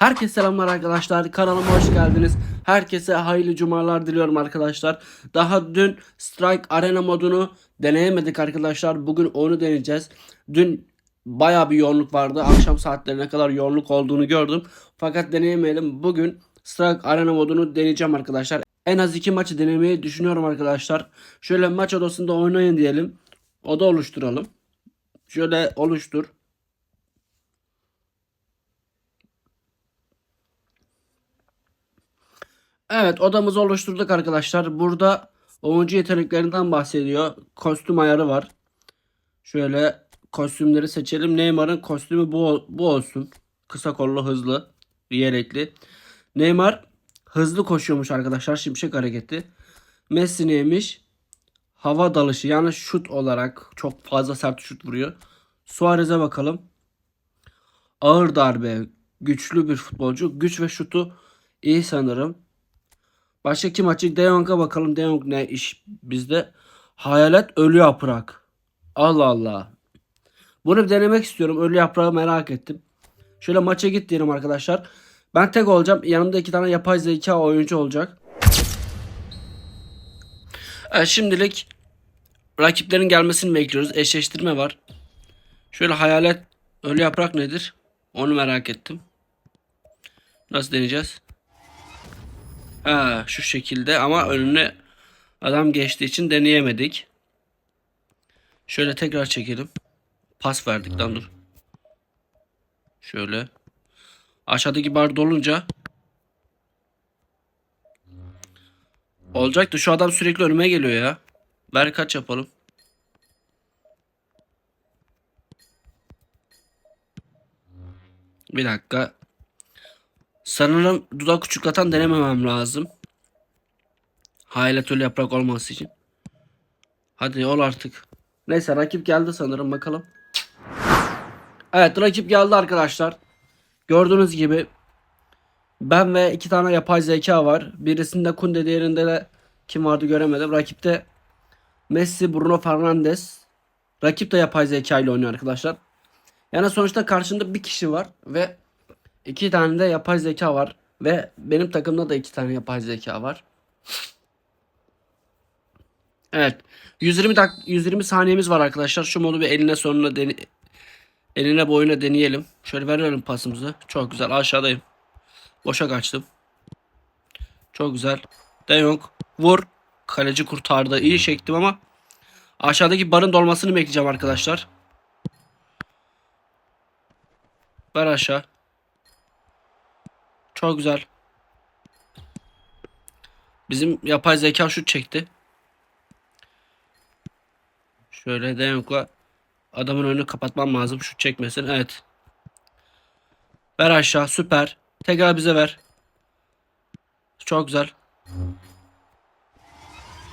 Herkese selamlar arkadaşlar. Kanalıma hoş geldiniz. Herkese hayırlı cumalar diliyorum arkadaşlar. Daha dün Strike Arena modunu deneyemedik arkadaşlar. Bugün onu deneyeceğiz. Dün baya bir yoğunluk vardı. Akşam saatlerine kadar yoğunluk olduğunu gördüm. Fakat deneyemeyelim. Bugün Strike Arena modunu deneyeceğim arkadaşlar. En az iki maçı denemeyi düşünüyorum arkadaşlar. Şöyle maç odasında oynayın diyelim. Oda oluşturalım. Şöyle oluştur. Evet odamızı oluşturduk arkadaşlar. Burada oyuncu yeteneklerinden bahsediyor. Kostüm ayarı var. Şöyle kostümleri seçelim. Neymar'ın kostümü bu, bu olsun. Kısa kollu hızlı. Yelekli. Neymar hızlı koşuyormuş arkadaşlar. Şimşek hareketi. Messi neymiş? Hava dalışı yani şut olarak çok fazla sert şut vuruyor. Suarez'e bakalım. Ağır darbe. Güçlü bir futbolcu. Güç ve şutu iyi sanırım. Başka kim açık? De Jong'a bakalım. De Jong ne iş bizde? Hayalet ölü yaprak. Allah Allah. Bunu bir denemek istiyorum. Ölü yaprağı merak ettim. Şöyle maça git diyelim arkadaşlar. Ben tek olacağım. Yanımda iki tane yapay zeka oyuncu olacak. Evet, şimdilik rakiplerin gelmesini bekliyoruz. Eşleştirme var. Şöyle hayalet ölü yaprak nedir? Onu merak ettim. Nasıl deneyeceğiz? Ha, şu şekilde ama önüne adam geçtiği için deneyemedik. Şöyle tekrar çekelim. Pas verdik lan dur. Şöyle. Aşağıdaki bar dolunca olacaktı. Şu adam sürekli önüme geliyor ya. Ver kaç yapalım. Bir dakika. Sanırım dudak uçuklatan denememem lazım. Hayalet ölü yaprak olması için. Hadi ol artık. Neyse rakip geldi sanırım bakalım. Evet rakip geldi arkadaşlar. Gördüğünüz gibi ben ve iki tane yapay zeka var. Birisinde Kunde diğerinde de kim vardı göremedim. Rakipte Messi, Bruno Fernandes. Rakip de yapay zeka ile oynuyor arkadaşlar. Yani sonuçta karşında bir kişi var ve iki tane de yapay zeka var. Ve benim takımda da iki tane yapay zeka var. Evet. 120 dak 120 saniyemiz var arkadaşlar. Şu modu bir eline sonuna dene eline boyuna deneyelim. Şöyle verelim pasımızı. Çok güzel. Aşağıdayım. Boşa kaçtım. Çok güzel. De Jong vur. Kaleci kurtardı. İyi çektim ama aşağıdaki barın dolmasını bekleyeceğim arkadaşlar. Ver aşağı. Çok güzel. Bizim yapay zeka şut çekti. Şöyle Deyonk'la adamın önünü kapatmam lazım. Şut çekmesin. Evet. Ver aşağı. Süper. Tekrar bize ver. Çok güzel.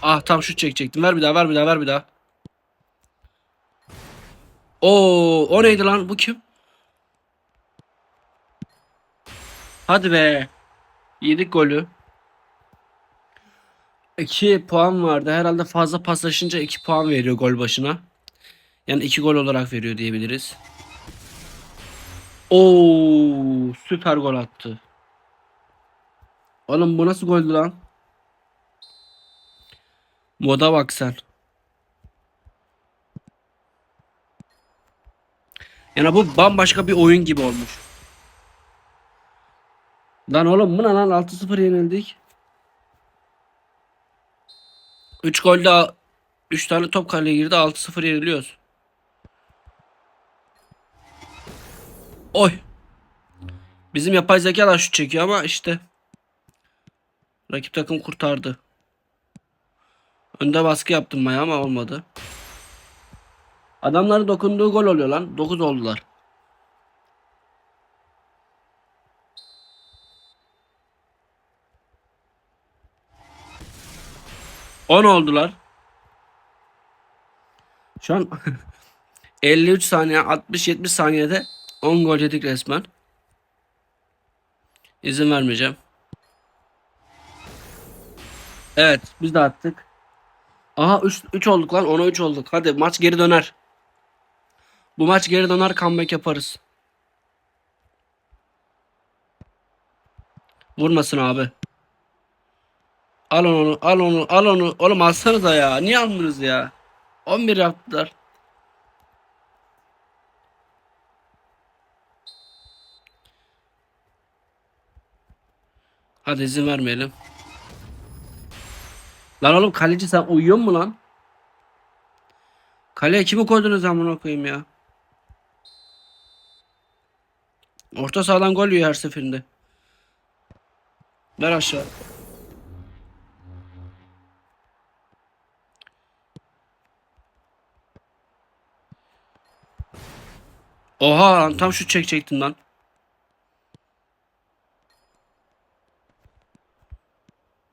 Ah tam şut çekecektim. Ver bir daha ver bir daha ver bir daha. Oo, o neydi lan? Bu kim? Hadi be. Yedik golü. 2 puan vardı. Herhalde fazla paslaşınca 2 puan veriyor gol başına. Yani 2 gol olarak veriyor diyebiliriz. Oo, süper gol attı. Oğlum bu nasıl goldü lan? Moda bak sen. Yani bu bambaşka bir oyun gibi olmuş. Lan oğlum bu ne lan 6-0 yenildik. 3 golde 3 tane top kaleye girdi 6-0 yeniliyoruz. Oy. Bizim yapay zeka da şut çekiyor ama işte rakip takım kurtardı. Önde baskı yaptım Maya ama olmadı. Adamların dokunduğu gol oluyor lan. 9 oldular. On oldular. Şu an 53 saniye 60-70 saniyede 10 gol yedik resmen. İzin vermeyeceğim. Evet biz de attık. Aha 3, 3 olduk lan 10'a 3 olduk. Hadi maç geri döner. Bu maç geri döner comeback yaparız. Vurmasın abi. Al onu, al onu, al onu. Oğlum alsanıza ya. Niye almıyorsunuz ya? 11 yaptılar. Hadi izin vermeyelim. Lan oğlum kaleci sen uyuyor mu lan? Kaleye kimi koydunuz amına koyayım ya? Orta sahadan gol yiyor her seferinde. Ver aşağı. Oha lan tam şu çekecektin lan.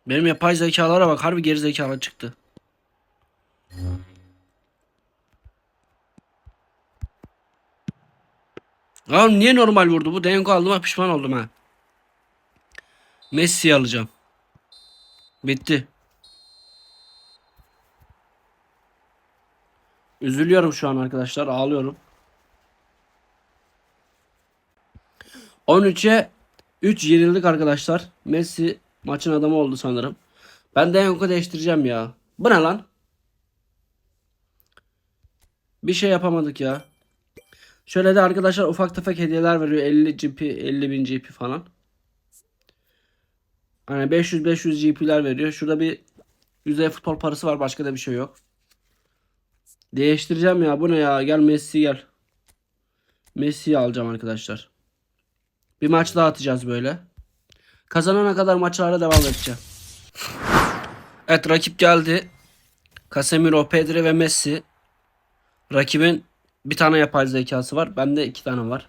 Benim yapay zekalara bak harbi geri zekalı çıktı. Lan niye normal vurdu bu? Denko aldım pişman oldum ha. Messi alacağım. Bitti. Üzülüyorum şu an arkadaşlar. Ağlıyorum. 13'e 3 yenildik arkadaşlar. Messi maçın adamı oldu sanırım. Ben Denko değiştireceğim ya. Bu ne lan? Bir şey yapamadık ya. Şöyle de arkadaşlar ufak tefek hediyeler veriyor. 50 GP, 50 bin GP falan. Hani 500-500 GP'ler veriyor. Şurada bir yüzey futbol parası var. Başka da bir şey yok. Değiştireceğim ya. Bu ne ya? Gel Messi gel. Messi'yi alacağım arkadaşlar. Bir maç daha atacağız böyle. Kazanana kadar maçlara devam edeceğim. Evet rakip geldi. Casemiro, Pedri ve Messi. Rakibin bir tane yapay zekası var. Bende iki tane var.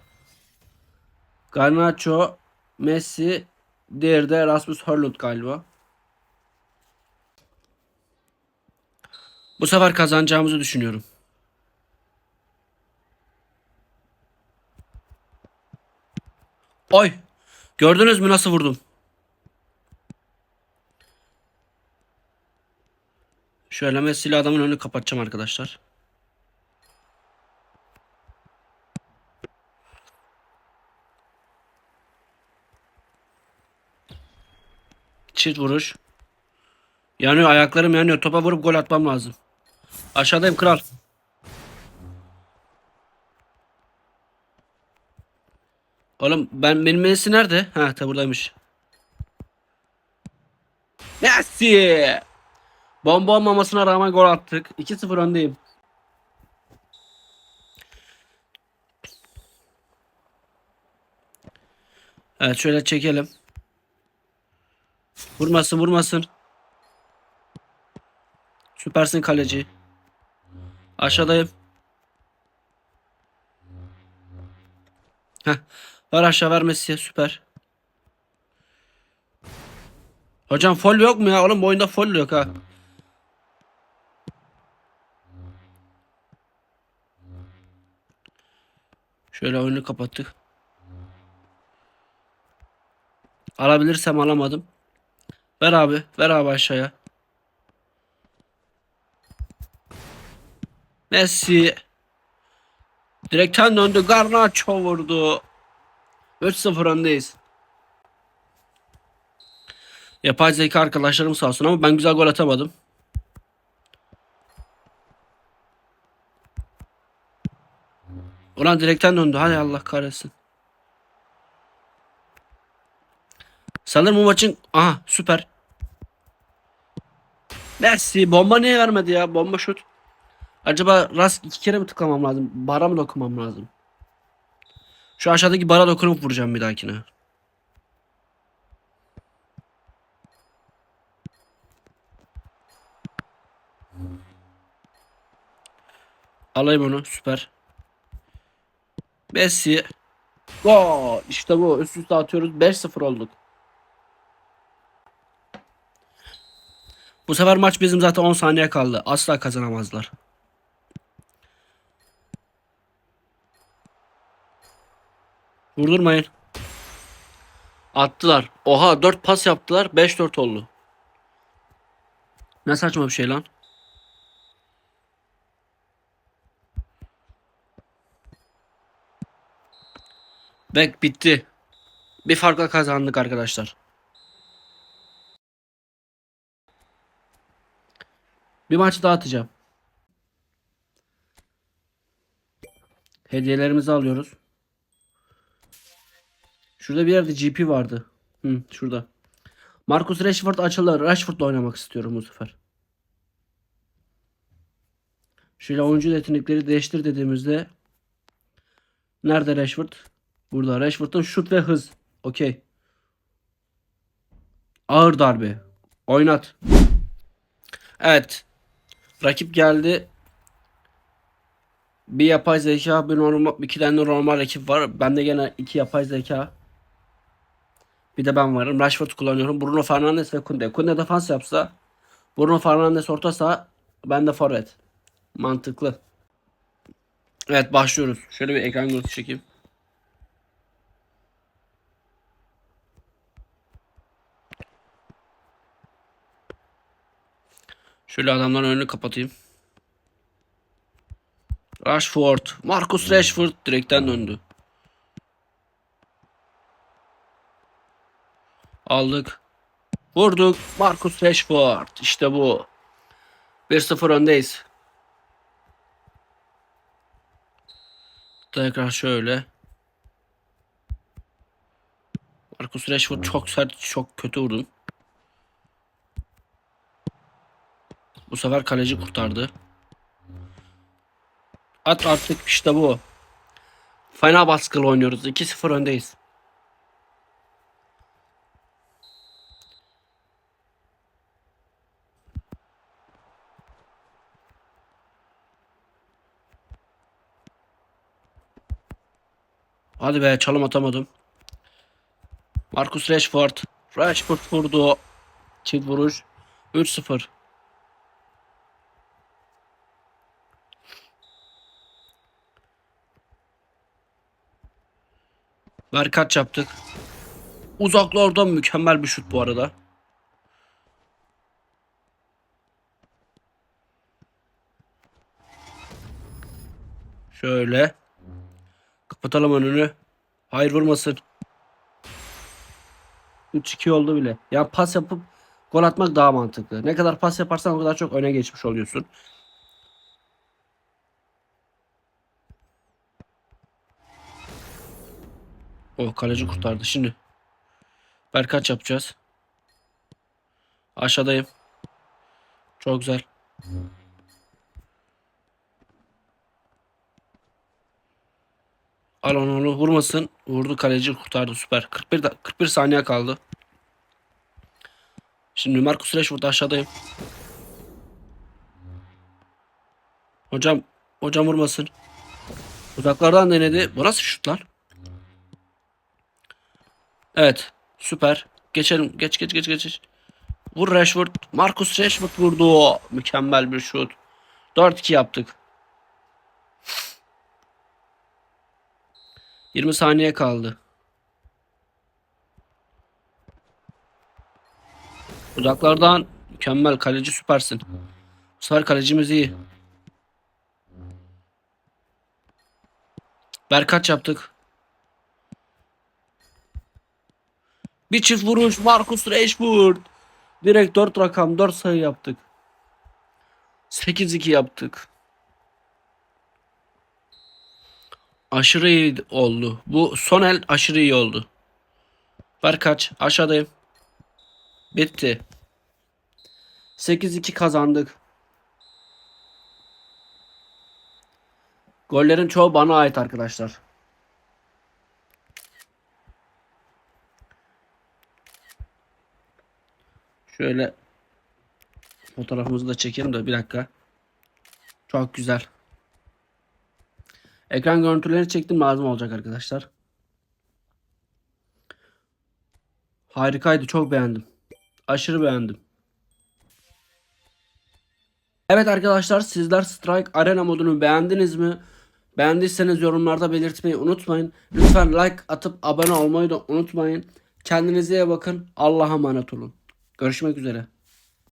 Garnacho, Messi, diğeri de Rasmus Hörlund galiba. Bu sefer kazanacağımızı düşünüyorum. Oy! Gördünüz mü nasıl vurdum? Şöyle Messi ile adamın önünü kapatacağım arkadaşlar. Çift vuruş. Yanıyor ayaklarım yanıyor. Topa vurup gol atmam lazım. Aşağıdayım kral. Oğlum ben benim Messi nerede? Ha ta buradaymış. Messi! Bomba olmamasına rağmen gol attık. 2-0 öndeyim. Evet şöyle çekelim. Vurmasın vurmasın. Süpersin kaleci. Aşağıdayım. Heh. Ver aşağı ver Messi'ye süper. Hocam fol yok mu ya? Oğlum bu oyunda fol yok ha. Şöyle oyunu kapattık. Alabilirsem alamadım. Ver abi. Ver abi aşağıya. Messi. Direkten döndü. Garnacho vurdu. 3-0 öndeyiz. Yapay zeka arkadaşlarım sağ olsun ama ben güzel gol atamadım. Ulan direkten döndü. Hadi Allah kahretsin. Sanırım bu maçın... Aha süper. Messi bomba niye vermedi ya? Bomba şut. Acaba rast iki kere mi tıklamam lazım? Bara mı dokunmam lazım? Şu aşağıdaki bara dokunup vuracağım bir dahakine. Alayım onu. Süper. Messi. Gol. İşte bu. Üst üste atıyoruz. 5-0 olduk. Bu sefer maç bizim zaten 10 saniye kaldı. Asla kazanamazlar. Vurdurmayın. Attılar. Oha 4 pas yaptılar. 5-4 oldu. Ne saçma bir şey lan. Bek bitti. Bir farkla kazandık arkadaşlar. Bir maçı daha atacağım. Hediyelerimizi alıyoruz. Şurada bir yerde GP vardı. Hı, şurada. Marcus Rashford açılır. Rashford'la oynamak istiyorum bu sefer. Şöyle oyuncu yetenekleri değiştir dediğimizde Nerede Rashford? Burada. Rashford'un şut ve hız. Okey. Ağır darbe. Oynat. Evet. Rakip geldi. Bir yapay zeka, bir normal, iki tane normal rakip var. Bende gene iki yapay zeka. Bir de ben varım. Rashford kullanıyorum. Bruno Fernandes ve Kunde. Kunde defans yapsa, Bruno Fernandes orta saha, ben de forvet. Mantıklı. Evet başlıyoruz. Şöyle bir ekran görüntüsü çekeyim. Şöyle adamların önünü kapatayım. Rashford. Marcus Rashford direkten döndü. Aldık. Vurduk. Marcus Rashford. İşte bu. 1-0 öndeyiz. Tekrar şöyle. Marcus Rashford çok sert, çok kötü vurdun. Bu sefer kaleci kurtardı. At artık işte bu. Fena baskılı oynuyoruz. 2-0 öndeyiz. Hadi be çalım atamadım. Marcus Rashford. Rashford vurdu. Çift vuruş. 3-0. Ver kaç yaptık. Uzaklardan mükemmel bir şut bu arada. Şöyle. Kapatalım önünü. Hayır vurmasın. 3-2 oldu bile. Ya pas yapıp gol atmak daha mantıklı. Ne kadar pas yaparsan o kadar çok öne geçmiş oluyorsun. O kaleci kurtardı. Şimdi Berkaç yapacağız. Aşağıdayım. Çok güzel. Al onu, vurmasın. Vurdu kaleci kurtardı süper. 41 da- 41 saniye kaldı. Şimdi Marcus Rashford aşağıdayım. Hocam hocam vurmasın. Uzaklardan denedi. Bu nasıl şutlar? Evet. Süper. Geçelim. Geç geç geç geç. Vur Rashford. Marcus Rashford vurdu. Mükemmel bir şut. 4-2 yaptık. 20 saniye kaldı. Uzaklardan mükemmel kaleci süpersin. Bu sefer kalecimiz iyi. Berkaç yaptık. Bir çift vuruş Marcus Rashford. Direkt 4 rakam 4 sayı yaptık. 8-2 yaptık. Aşırı iyi oldu. Bu son el aşırı iyi oldu. Ver kaç? Aşağıdayım. Bitti. 8-2 kazandık. Gollerin çoğu bana ait arkadaşlar. Şöyle fotoğrafımızı da çekelim de bir dakika. Çok güzel. Ekran görüntüleri çektim lazım olacak arkadaşlar. Harikaydı çok beğendim. Aşırı beğendim. Evet arkadaşlar sizler Strike Arena modunu beğendiniz mi? Beğendiyseniz yorumlarda belirtmeyi unutmayın. Lütfen like atıp abone olmayı da unutmayın. Kendinize iyi bakın. Allah'a emanet olun. Görüşmek üzere.